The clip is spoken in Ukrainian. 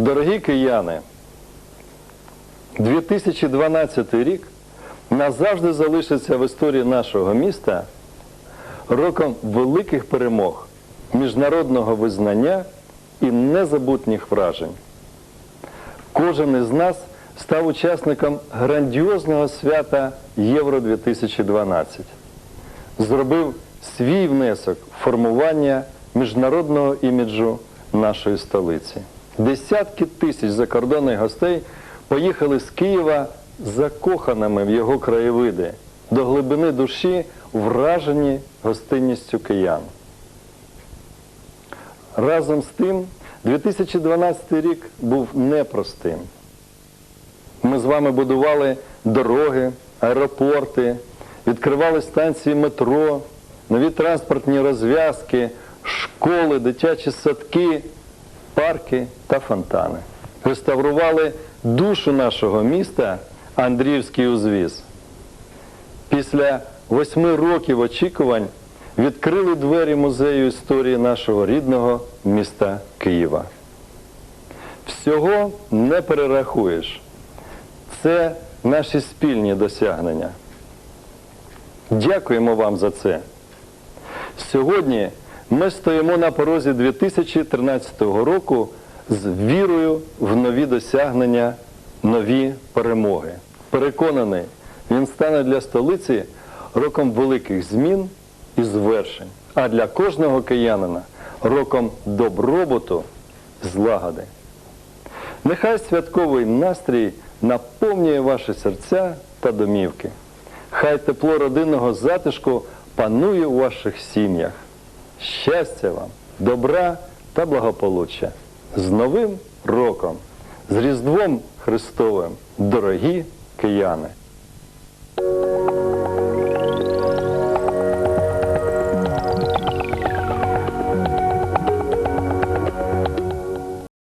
Дорогі кияни, 2012 рік назавжди залишиться в історії нашого міста роком великих перемог, міжнародного визнання і незабутніх вражень. Кожен із нас став учасником грандіозного свята Євро 2012 зробив свій внесок в формування міжнародного іміджу нашої столиці. Десятки тисяч закордонних гостей поїхали з Києва закоханими в його краєвиди, до глибини душі вражені гостинністю киян. Разом з тим, 2012 рік був непростим. Ми з вами будували дороги, аеропорти, відкривали станції метро, нові транспортні розв'язки, школи, дитячі садки, парки та фонтани. Реставрували душу нашого міста Андріївський узвіз. Після восьми років очікувань відкрили двері музею історії нашого рідного міста Києва. Всього не перерахуєш. Це наші спільні досягнення. Дякуємо вам за це. Сьогодні ми стоїмо на порозі 2013 року з вірою в нові досягнення, нові перемоги. Переконаний, він стане для столиці роком великих змін і звершень, а для кожного киянина роком добробуту, злагоди. Нехай святковий настрій наповнює ваші серця та домівки. Хай тепло родинного затишку панує у ваших сім'ях. Щастя вам, добра та благополуччя. З Новим роком, з Різдвом Христовим, дорогі кияни!